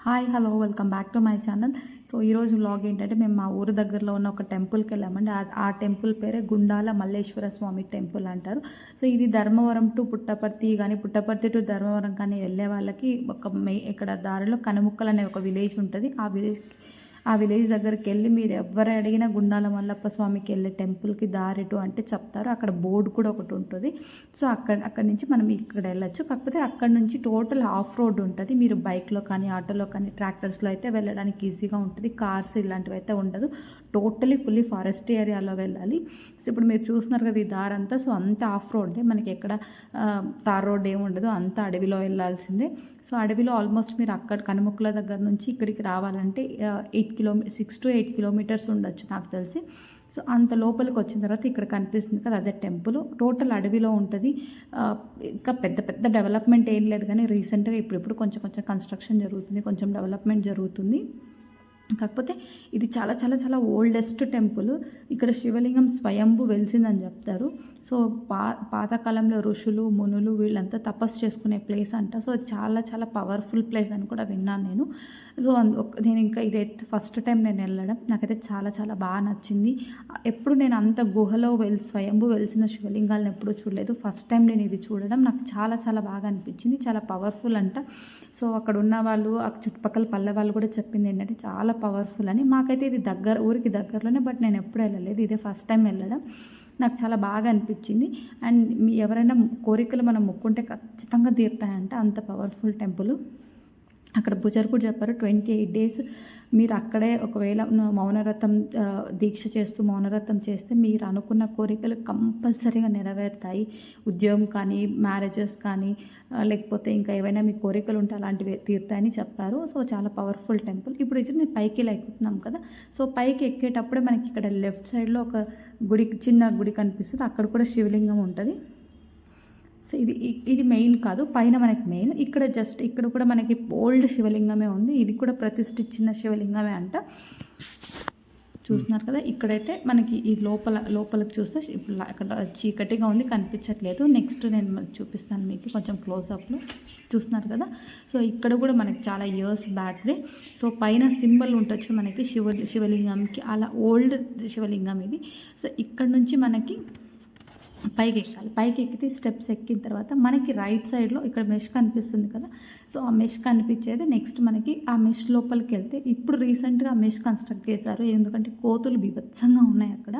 Hi hello welcome back to my channel so ఈరోజు vlog ఏంటంటే మేము మా ఊరు దగ్గరలో ఉన్న ఒక టెంపుల్కి వెళ్ళామండి. ఆ- ఆ టెంపుల్ పేరే గుండాల మల్లేశ్వర స్వామి టెంపుల్ అంటారు. సో ఇది ధర్మవరం టు పుట్టపర్తి కానీ పుట్టపర్తి టు ధర్మవరం కానీ వెళ్ళే వాళ్ళకి ఒక మే ఇక్కడ దారిలో కనుముక్కలు అనే ఒక విలేజ్ ఉంటుంది. ఆ విలేజ్కి ఆ విలేజ్ దగ్గరికి వెళ్ళి మీరు ఎవరు అడిగినా గుండాల మల్లప్ప స్వామికి వెళ్ళే టెంపుల్కి దారిటు అంటే చెప్తారు. అక్కడ బోర్డు కూడా ఒకటి ఉంటుంది. సో అక్కడ అక్కడ నుంచి మనం ఇక్కడ వెళ్ళొచ్చు. కాకపోతే అక్కడ నుంచి టోటల్ ఆఫ్ రోడ్ ఉంటుంది. మీరు బైక్లో కానీ ఆటోలో కానీ ట్రాక్టర్స్లో అయితే వెళ్ళడానికి ఈజీగా ఉంటుంది. కార్స్ ఇలాంటివి అయితే ఉండదు. టోటలీ ఫుల్లీ ఫారెస్ట్ ఏరియాలో వెళ్ళాలి. సో ఇప్పుడు మీరు చూస్తున్నారు కదా ఈ దారి అంతా సో అంతా ఆఫ్ రోడ్డే. మనకి ఎక్కడ తార్ రోడ్ ఏమి ఉండదు అంతా అడవిలో వెళ్ళాల్సిందే. సో అడవిలో ఆల్మోస్ట్ మీరు అక్కడ కనుముక్కల దగ్గర నుంచి ఇక్కడికి రావాలంటే eight కిలోమీ six to eight kilometres ఉండొచ్చు నాకు తెలిసి. సో అంత లోపలికి వచ్చిన తర్వాత ఇక్కడ కనిపిస్తుంది కదా అదే టెంపుల్. టోటల్ అడవిలో ఉంటుంది. ఇంకా పెద్ద పెద్ద డెవలప్మెంట్ ఏం లేదు కానీ రీసెంట్గా ఇప్పుడు ఇప్పుడు కొంచెం కొంచెం కన్స్ట్రక్షన్ జరుగుతుంది. కొంచెం డెవలప్మెంట్ జరుగుతుంది. కాకపోతే ఇది చాలా చాలా చాలా ఓల్డెస్ట్ టెంపుల్. ఇక్కడ శివలింగం స్వయంభు వెలిసిందని చెప్తారు. సో పా పాతకాలంలో ఋషులు మునులు వీళ్ళంతా తపస్సు చేసుకునే ప్లేస్ అంట. సో చాలా చాలా పవర్ఫుల్ ప్లేస్ అని కూడా విన్నాను నేను. సో నేను ఇంకా ఇదైతే ఫస్ట్ టైం నేను వెళ్ళడం. నాకైతే చాలా చాలా బాగా నచ్చింది. ఎప్పుడు నేను అంత గుహలో వెల్ స్వయంభు వెలిసిన శివలింగాలను ఎప్పుడూ చూడలేదు. ఫస్ట్ టైం నేను ఇది చూడడం. నాకు చాలా చాలా బాగా అనిపించింది. చాలా పవర్ఫుల్ అంట. సో అక్కడ ఉన్న వాళ్ళు ఆ చుట్టుపక్కల పల్లె వాళ్ళు కూడా చెప్పింది ఏంటంటే చాలా పవర్ఫుల్ అని. మాకైతే ఇది దగ్గర ఊరికి దగ్గరలోనే బట్ నేను ఎప్పుడు వెళ్ళలేదు. ఇదే ఫస్ట్ టైం వెళ్ళడం. నాకు చాలా బాగా అనిపించింది. అండ్ మీ ఎవరైనా కోరికలు మనం మొక్కుంటే ఖచ్చితంగా తీరుతాయంట. అంత పవర్ఫుల్ టెంపుల్. అక్కడ పూజారి కూడా చెప్పారు ట్వంటీ ఎయిట్ డేస్ మీరు అక్కడే ఒకవేళ మౌనరథం దీక్ష చేస్తూ మౌనరథం చేస్తే మీరు అనుకున్న కోరికలు కంపల్సరీగా నెరవేరుతాయి. ఉద్యోగం కానీ మ్యారేజెస్ కానీ లేకపోతే ఇంకా ఏవైనా మీ కోరికలు ఉంటే అలాంటివి తీరుతాయని చెప్పారు. సో చాలా పవర్ఫుల్ టెంపుల్. ఇప్పుడు ఇచ్చి నేను పైకి ఇలా ఎక్కుతున్నాం కదా. సో పైకి ఎక్కేటప్పుడే మనకి ఇక్కడ లెఫ్ట్ సైడ్లో ఒక గుడి చిన్న గుడి కనిపిస్తుంది. అక్కడ కూడా శివలింగం ఉంటుంది. సో ఇది ఇది మెయిన్ కాదు. పైన మనకి మెయిన్. ఇక్కడ జస్ట్ ఇక్కడ కూడా మనకి ఓల్డ్ శివలింగమే ఉంది. ఇది కూడా ప్రతిష్ఠించిన శివలింగమే అంట. చూస్తున్నారు కదా? ఇక్కడైతే మనకి ఈ లోపల లోపలికి చూస్తే ఇప్పుడు అక్కడ చీకటిగా ఉంది కనిపించట్లేదు. నెక్స్ట్ నేను చూపిస్తాను మీకు కొంచెం క్లోజప్లో. చూస్తున్నారు కదా? సో ఇక్కడ కూడా మనకి చాలా ఇయర్స్ బ్యాక్దే. సో పైన సింబల్ ఉండొచ్చు మనకి శివ శివలింగంకి. అలా ఓల్డ్ శివలింగం ఇది. సో ఇక్కడ నుంచి మనకి పైకి ఎక్కాలి పైకి ఎక్కితే స్టెప్స్ ఎక్కిన తర్వాత మనకి రైట్ సైడ్లో ఇక్కడ మెష్ కనిపిస్తుంది కదా. సో ఆ మెష్ కనిపించేది నెక్స్ట్ మనకి ఆ మెష్ లోపలికి వెళ్తే ఇప్పుడు రీసెంట్గా ఆ మెష్ కన్స్ట్రక్ట్ చేశారు. ఎందుకంటే కోతులు బీభత్సంగా ఉన్నాయి అక్కడ.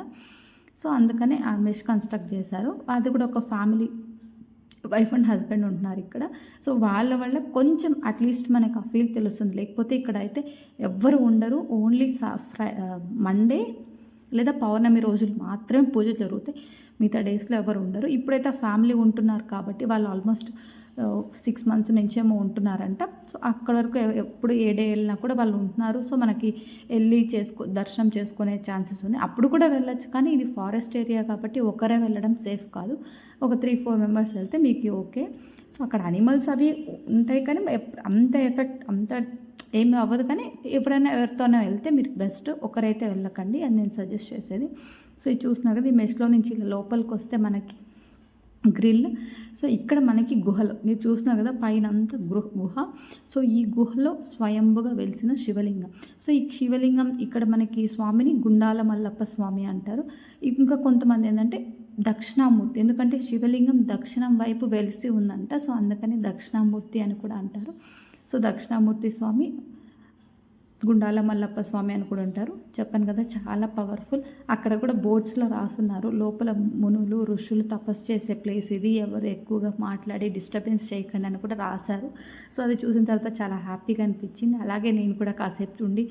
సో అందుకనే ఆ మెష్ కన్స్ట్రక్ట్ చేశారు. అది కూడా ఒక ఫ్యామిలీ వైఫ్ అండ్ హస్బెండ్ ఉంటున్నారు ఇక్కడ. సో వాళ్ళ వల్ల కొంచెం అట్లీస్ట్ మనకు ఆ ఫీల్ తెలుస్తుంది. లేకపోతే ఇక్కడ అయితే ఎవ్వరు ఉండరు. ఓన్లీ సా ఫ్రై మండే లేదా పౌర్ణమి రోజులు మాత్రమే పూజలు జరుగుతాయి. మిగతా డేస్లో ఎవరు ఉండరు. ఇప్పుడైతే ఫ్యామిలీ ఉంటున్నారు కాబట్టి వాళ్ళు ఆల్మోస్ట్ సిక్స్ మంత్స్ నుంచేమో ఉంటున్నారంట. సో అక్కడ వరకు ఎప్పుడు ఏ డే వెళ్ళినా కూడా వాళ్ళు ఉంటున్నారు. సో మనకి వెళ్ళి చేసుకో దర్శనం చేసుకునే ఛాన్సెస్ ఉన్నాయి. అప్పుడు కూడా వెళ్ళొచ్చు కానీ ఇది ఫారెస్ట్ ఏరియా కాబట్టి ఒకరే వెళ్ళడం సేఫ్ కాదు. ఒక త్రీ ఫోర్ మెంబర్స్ వెళ్తే మీకు ఓకే. సో అక్కడ అనిమల్స్ అవి ఉంటాయి కానీ ఎప్- అంత ఎఫెక్ట్ అంత ఏమి అవ్వదు కానీ ఎప్పుడైనా ఎవరితోనే వెళ్తే మీరు బెస్ట్. ఒకరైతే వెళ్ళకండి అని నేను సజెస్ట్ చేసేది. సో ఇది చూస్తున్నారు కదా ఈ మెష్లో నుంచి ఇలా లోపలికి వస్తే మనకి గ్రిల్. సో ఇక్కడ మనకి గుహలు. మీరు చూసినా కదా పైన అంతా గృహ. గుహ సో ఈ గుహలో స్వయంభుగా వెలిసిన శివలింగం. సో ఈ శివలింగం ఇక్కడ మనకి స్వామిని గుండాల మల్లప్ప స్వామి అంటారు. ఇంకా కొంతమంది ఏంటంటే దక్షిణామూర్తి. ఎందుకంటే శివలింగం దక్షిణం వైపు వెలిసి ఉందంట. సో అందుకని దక్షిణామూర్తి అని కూడా అంటారు. సో దక్షిణామూర్తి స్వామి గుండాల మల్లప్ప స్వామి అని కూడా ఉంటారు. చెప్పాను కదా చాలా పవర్ఫుల్ అక్కడ కూడా బోర్డ్స్లో రాసున్నారు. లోపల మునులు ఋషులు తపస్సు చేసే ప్లేస్ ఇది. ఎవరు ఎక్కువగా మాట్లాడి డిస్టర్బెన్స్ చేయకండి అని కూడా రాశారు. సో అది చూసిన తర్వాత చాలా హ్యాపీగా అనిపించింది. అలాగే నేను కూడా కాసేపు ఉండి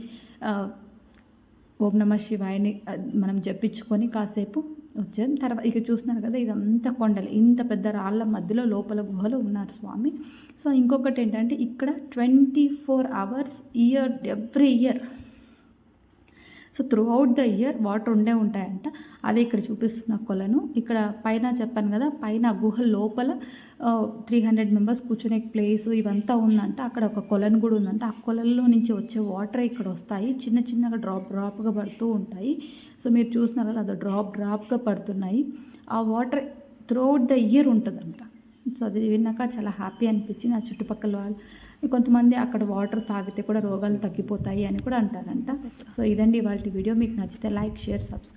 ఓం నమ శివాయని మనం జపించుకొని కాసేపు వచ్చాం తర్వాత ఇక చూస్తున్నారు కదా ఇదంతా కొండలు. ఇంత పెద్ద రాళ్ళ మధ్యలో లోపల గుహలో ఉన్నారు స్వామి. సో ఇంకొకటి ఏంటంటే ఇక్కడ twenty four hours year every year so throughout the year water ఉండే ఉంటాయంట. అదే ఇక్కడ చూపిస్తున్న కొలను. ఇక్కడ పైన చెప్పాను కదా పైన గుహ లోపల త్రీ హండ్రెడ్ మెంబర్స్ కూర్చునే ప్లేస్ ఇవంతా ఉందంట. అక్కడ ఒక కొలను కూడా ఉందంట. ఆ కొలల్లో నుంచి వచ్చే వాటర్ ఇక్కడ వస్తాయి. చిన్న చిన్నగా డ్రాప్ డ్రాప్గా పడుతూ ఉంటాయి. సో మీరు చూస్తున్నారు కదా అది డ్రాప్ డ్రాప్గా పడుతున్నాయి. ఆ water throughout the year ఉంటుందంట. సో అది విన్నాక చాలా హ్యాపీ అనిపించింది. ఆ చుట్టుపక్కల వాళ్ళు కొంతమంది అక్కడ వాటర్ తాగితే కూడా రోగాలు తగ్గిపోతాయి అని కూడా అంటారంట. సో ఇదండి వాళ్ళ వీడియో మీకు నచ్చితే లైక్ షేర్ సబ్స్క్రైబ్